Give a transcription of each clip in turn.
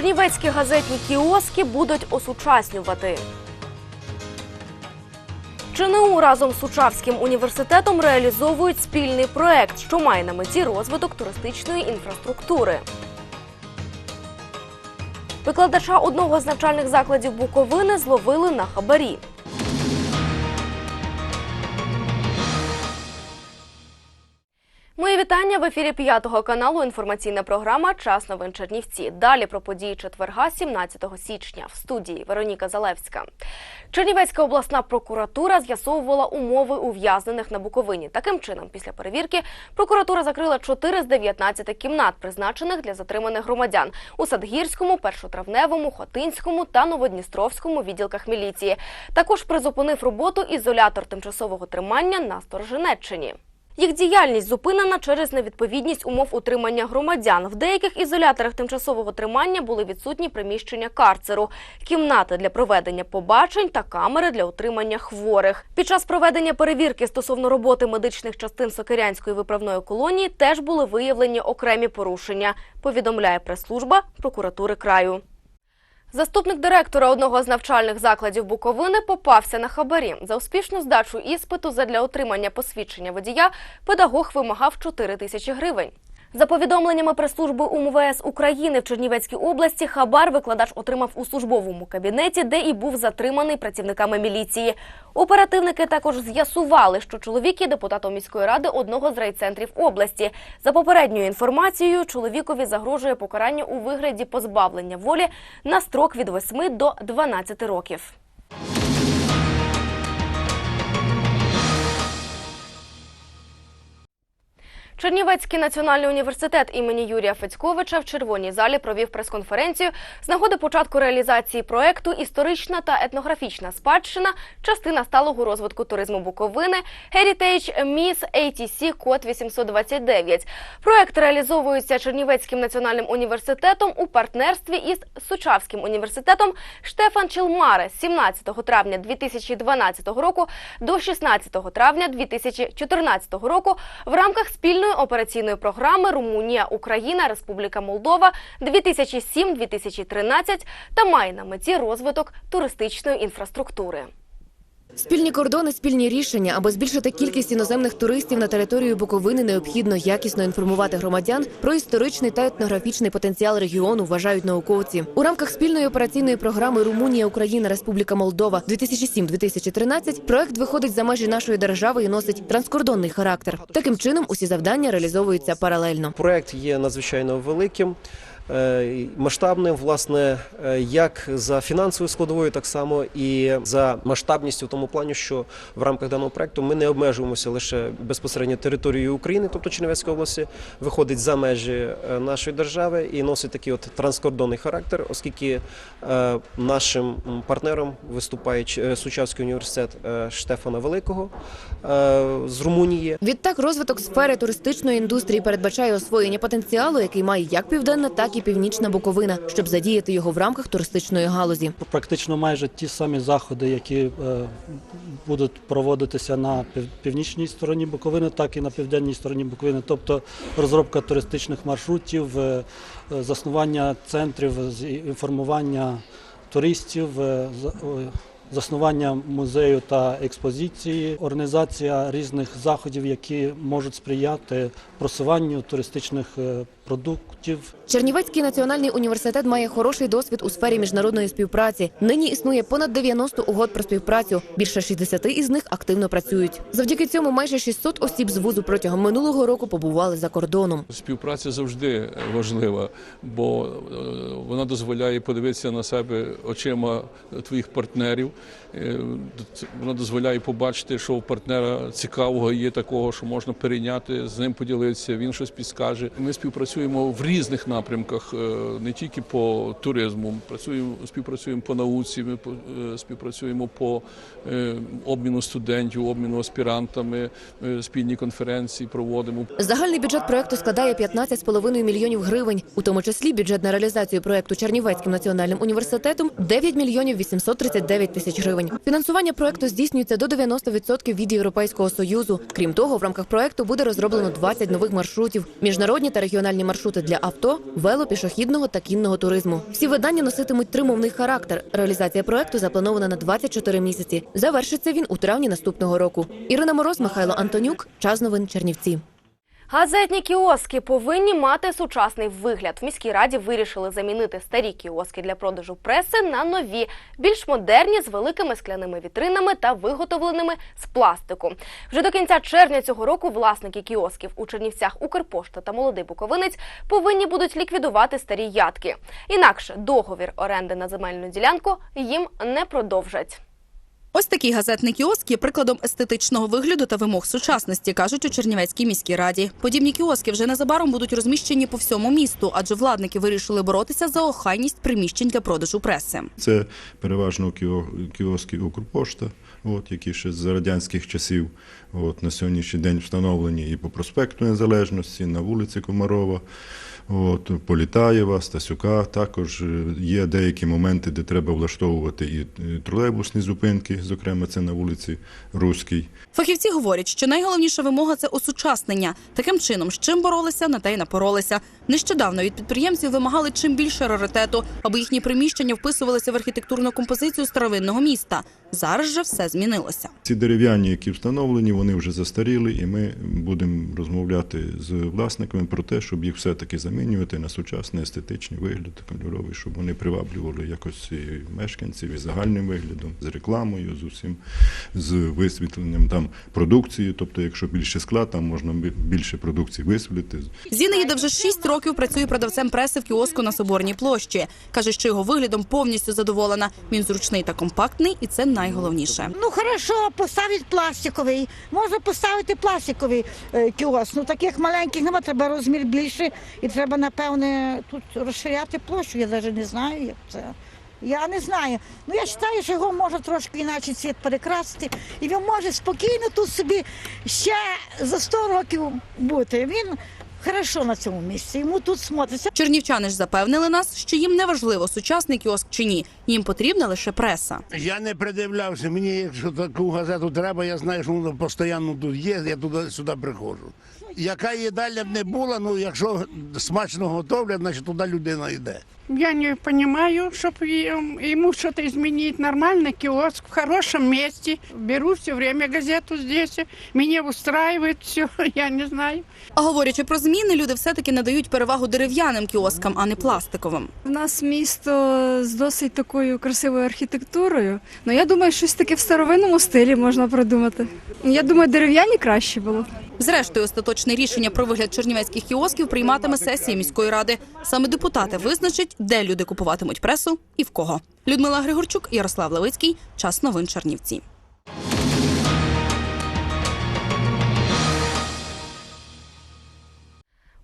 Чернівецькі газетні кіоски будуть осучаснювати. ЧНУ разом з Сучавським університетом реалізовують спільний проект, що має на меті розвиток туристичної інфраструктури. Викладача одного з навчальних закладів Буковини зловили на хабарі. Мої вітання в ефірі п'ятого каналу. Інформаційна програма Час новин Чернівці. Далі про події четверга, 17 січня. В студії Вероніка Залевська. Чернівецька обласна прокуратура з'ясовувала умови ув'язнених на Буковині. Таким чином, після перевірки, прокуратура закрила 4 з 19 кімнат, призначених для затриманих громадян у Садгірському, Першотравневому, Хотинському та Новодністровському відділках міліції. Також призупинив роботу ізолятор тимчасового тримання на Сторожинеччині. Їх діяльність зупинена через невідповідність умов утримання громадян. В деяких ізоляторах тимчасового тримання були відсутні приміщення карцеру, кімнати для проведення побачень та камери для утримання хворих. Під час проведення перевірки стосовно роботи медичних частин Сокирянської виправної колонії теж були виявлені окремі порушення. Повідомляє прес-служба прокуратури краю. Заступник директора одного з навчальних закладів Буковини попався на хабарі. За успішну здачу іспиту задля отримання посвідчення водія педагог вимагав 4 тисячі гривень. За повідомленнями прес-служби УМВС України в Чернівецькій області, хабар викладач отримав у службовому кабінеті, де і був затриманий працівниками міліції. Оперативники також з'ясували, що чоловік є депутатом міської ради одного з райцентрів області. За попередньою інформацією, чоловікові загрожує покарання у вигляді позбавлення волі на строк від 8 до 12 років. Чернівецький національний університет імені Юрія Федьковича в червоній залі провів прес-конференцію з нагоди початку реалізації проекту Історична та етнографічна спадщина, частина сталого розвитку туризму Буковини. Heritage Miss ATC код 829. Проект реалізовується Чернівецьким національним університетом у партнерстві із Сучавським університетом Штефан Челмаре з 17 травня 2012 року до 16 травня 2014 року в рамках спільної операційної програми Румунія, Україна, Республіка Молдова 2007-2013 та має на меті розвиток туристичної інфраструктури. Спільні кордони, спільні рішення, аби збільшити кількість іноземних туристів на територію Буковини, необхідно якісно інформувати громадян про історичний та етнографічний потенціал регіону, вважають науковці. У рамках спільної операційної програми Румунія, Україна, Республіка Молдова 2007-2013 проект виходить за межі нашої держави і носить транскордонний характер. Таким чином, усі завдання реалізовуються паралельно. Проект є надзвичайно великим. Е, Масштабним, власне, е, як за фінансовою складовою, так само і за масштабністю в тому плані, що в рамках даного проекту ми не обмежуємося лише безпосередньо територією України, тобто Чернівецької області, виходить за межі е, нашої держави і носить такий от транскордонний характер, оскільки нашим партнером виступає Сучавський університет Штефана Великого з Румунії. Відтак, розвиток сфери туристичної індустрії передбачає освоєння потенціалу, який має як південна, так і північна Буковина, щоб задіяти його в рамках туристичної галузі. Практично майже ті самі заходи, які е, будуть проводитися на північній стороні Буковини, так і на південній стороні Буковини, тобто розробка туристичних маршрутів, е, е, заснування центрів з інформування туристів, заснування музею та експозиції, організація різних заходів, які можуть сприяти просуванню туристичних е, продуктів Чернівецький національний університет має хороший досвід у сфері міжнародної співпраці. Нині існує понад 90 угод про співпрацю. Більше 60 із них активно працюють. Завдяки цьому майже 600 осіб з вузу протягом минулого року побували за кордоном. Співпраця завжди важлива, бо е, вона дозволяє подивитися на себе очима твоїх партнерів. Е, Вона дозволяє побачити, що у партнера цікавого є такого, що можна перейняти, з ним поділитися, він щось підскаже. Ми співпрацюємо в різних напрямках, е, не тільки по туризму. Працюємо, співпрацюємо по науці, ми е, співпрацюємо по обміну студентів, обміну аспірантами, спільні конференції проводимо. Загальний бюджет проекту складає 15,5 мільйонів гривень, у тому числі бюджет на реалізацію проекту Чернівецьким національним університетом 9 мільйонів 839 тисяч гривень. Фінансування проекту здійснюється до 90% від Європейського союзу. Крім того, в рамках проекту буде розроблено 20 нових маршрутів: міжнародні та регіональні маршрути для авто, вело, пішохідного та кінного туризму. Всі видання носитимуть тримовний характер. Реалізація проекту запланована на 24 місяці. Завершиться він у травні наступного року. Ірина Мороз, Михайло Антонюк. Час новин Чернівці. Газетні кіоски повинні мати сучасний вигляд. В міській раді вирішили замінити старі кіоски для продажу преси на нові, більш модерні з великими скляними вітринами та виготовленими з пластику. Вже до кінця червня цього року власники кіосків у Чернівцях Укрпошта та Молодий Буковинець повинні будуть ліквідувати старі ядки. Інакше договір оренди на земельну ділянку їм не продовжать. Ось такий газетний кіоск є прикладом естетичного вигляду та вимог сучасності, кажуть у Чернівецькій міській раді. Подібні кіоски вже незабаром будуть розміщені по всьому місту, адже владники вирішили боротися за охайність приміщень для продажу преси. Це переважно кіоски Укрпошта, от, які ще з радянських часів от, на сьогоднішній день встановлені і по проспекту Незалежності, на вулиці Комарова, от, Політаєва, Стасюка. Також е, є деякі моменти, де треба влаштовувати і е, тролейбусні зупинки, зокрема це на вулиці Руській. Фахівці говорять, що найголовніша вимога це осучаснення. Таким чином, з чим боролися, на те й напоролися. Нещодавно від підприємців вимагали чим більше раритету, аби їхні приміщення вписувалися в архітектурну композицію старовинного міста. Зараз же все змінилося. Ці дерев'яні, які встановлені, вони вже застаріли, і ми будемо розмовляти з власниками про те, щоб їх все-таки замінювати на сучасний естетичний вигляд кольоровий, щоб вони приваблювали якось і мешканців і загальним виглядом, з рекламою, з усім, з висвітленням там продукції. Тобто, якщо більше скла, там можна більше продукції висвітлити. Зінаїда вже 6 років працює продавцем преси в кіоску на Соборній площі. Каже, що його виглядом повністю задоволена. Він зручний та компактний, і це найголовніше. Ну хорошо, поставить пластиковий. Можна поставити пластиковий е, кіоск. Ну таких маленьких нема, треба розмір більше і треба, напевне, тут розширяти площу. Я навіть не знаю, як це. Я не знаю. Ну я вважаю, що його можна трошки іначе цвіт перекрасити. І він може спокійно тут собі ще за 100 років бути. Він хорошо на цьому місці. Йому тут смотриться. Чернівчани ж запевнили нас, що їм не важливо, сучасний кіоск чи ні. Їм потрібна лише преса. Я не придивлявся. Мені, якщо таку газету треба, я знаю, що вона постійно тут є, я туди сюди приходжу. Яка їдальня б не була, ну якщо смачно готовлять, значить туди людина йде. Я не понимаю, чтобы ему что-то изменить. Нормальный киоск в хорошем месте. Беру все время газету здесь. Меня устраивает все, я не знаю. А говорячи про зміни, люди все-таки надають перевагу дерев'яним кіоскам, а не пластиковим. У нас місто з досить такою красивою архітектурою. Ну я думаю, щось таке в старовинному стилі можна придумати. Я думаю, дерев'яні краще було. Зрештою, остаточне рішення про вигляд чернівецьких кіосків прийматиме сесія міської ради. Саме депутати визначать, де люди купуватимуть пресу і в кого. Людмила Григорчук, Ярослав Левицький. Час новин Чернівці.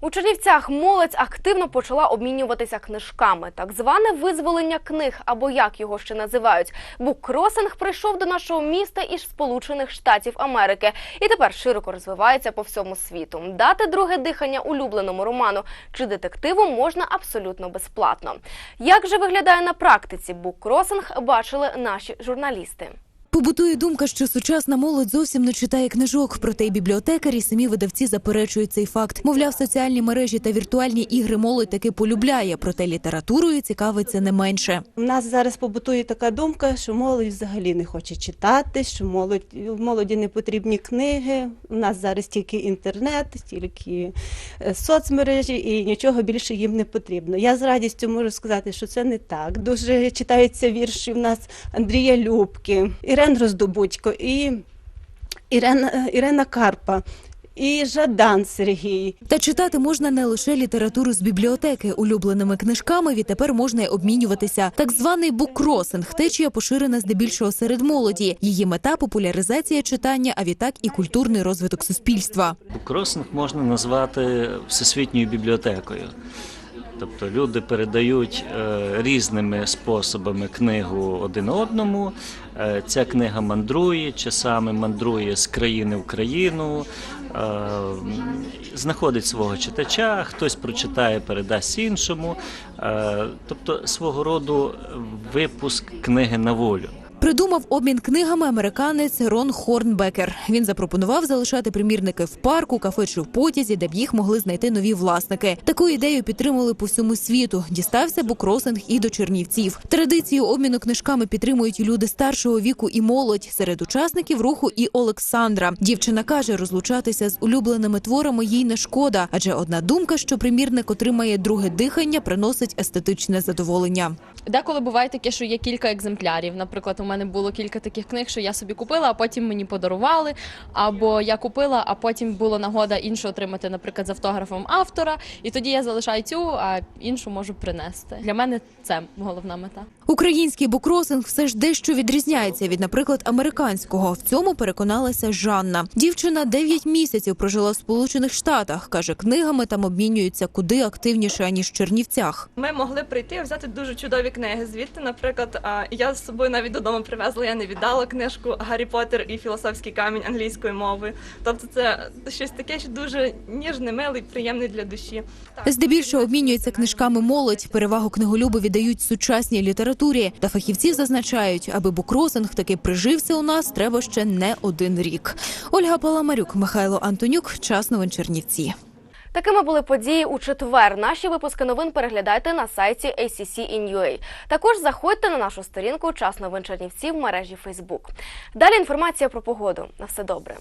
У Чернівцях молодь активно почала обмінюватися книжками. Так зване визволення книг, або як його ще називають. Буккросинг прийшов до нашого міста із Сполучених Штатів Америки і тепер широко розвивається по всьому світу. Дати друге дихання улюбленому роману чи детективу можна абсолютно безплатно. Як же виглядає на практиці буккросинг, бачили наші журналісти. Побутує думка, що сучасна молодь зовсім не читає книжок. Проте й бібліотекарі, самі видавці заперечують цей факт. Мовляв, соціальні мережі та віртуальні ігри молодь таки полюбляє, проте літературою цікавиться не менше. У нас зараз побутує така думка, що молодь взагалі не хоче читати, що молодь молоді не потрібні книги. У нас зараз тільки інтернет, тільки е, соцмережі, і нічого більше їм не потрібно. Я з радістю можу сказати, що це не так. Дуже читаються вірші в нас Андрія Любки, Ірен Роздобудько і Ірена, Ірена Карпа. І Жадан Сергій, Та читати можна не лише літературу з бібліотеки. Улюбленими книжками відтепер можна й обмінюватися. Так званий буккросинг – течія поширена здебільшого серед молоді. Її мета популяризація читання, а відтак і культурний розвиток суспільства. Буккросинг можна назвати всесвітньою бібліотекою. Тобто люди передають е, різними способами книгу один одному. Е, ця книга мандрує, часами мандрує з країни в країну, е, знаходить свого читача, хтось прочитає, передасть іншому. Тобто свого роду випуск книги на волю. Придумав обмін книгами американець Рон Хорнбекер. Він запропонував залишати примірники в парку, кафе чи в потязі, де б їх могли знайти нові власники. Таку ідею підтримали по всьому світу. Дістався букросинг і до Чернівців. Традицію обміну книжками підтримують люди старшого віку і молодь. Серед учасників руху і Олександра. Дівчина каже, розлучатися з улюбленими творами їй не шкода, адже одна думка, що примірник отримає друге дихання, приносить естетичне задоволення. Деколи буває таке, що є кілька екземплярів. Наприклад, у мене було кілька таких книг, що я собі купила, а потім мені подарували. Або я купила, а потім була нагода іншу отримати, наприклад, з автографом автора. І тоді я залишаю цю, а іншу можу принести. Для мене це головна мета. Український букросинг все ж дещо відрізняється від, наприклад, американського. В цьому переконалася Жанна. Дівчина 9 місяців прожила в Сполучених Штатах. каже, книгами там обмінюються куди активніше аніж в Чернівцях. Ми могли прийти і взяти дуже чудові книги. Звідти, наприклад, я з собою навіть додому привезла. Я не віддала книжку Гаррі Поттер і філософський камінь англійською мовою. Тобто, це щось таке, що дуже ніжне, миле і приємне для душі. Здебільшого обмінюються книжками молодь. Перевагу книголюбу віддають сучасній літературі. Та фахівці зазначають, аби букросинг таки прижився у нас, треба ще не один рік. Ольга Паламарюк, Михайло Антонюк. Час новин Чернівці. Такими були події у четвер. Наші випуски новин переглядайте на сайті ACC.in.ua. Також заходьте на нашу сторінку Час новин Чернівці в мережі Facebook. Далі інформація про погоду. На все добре.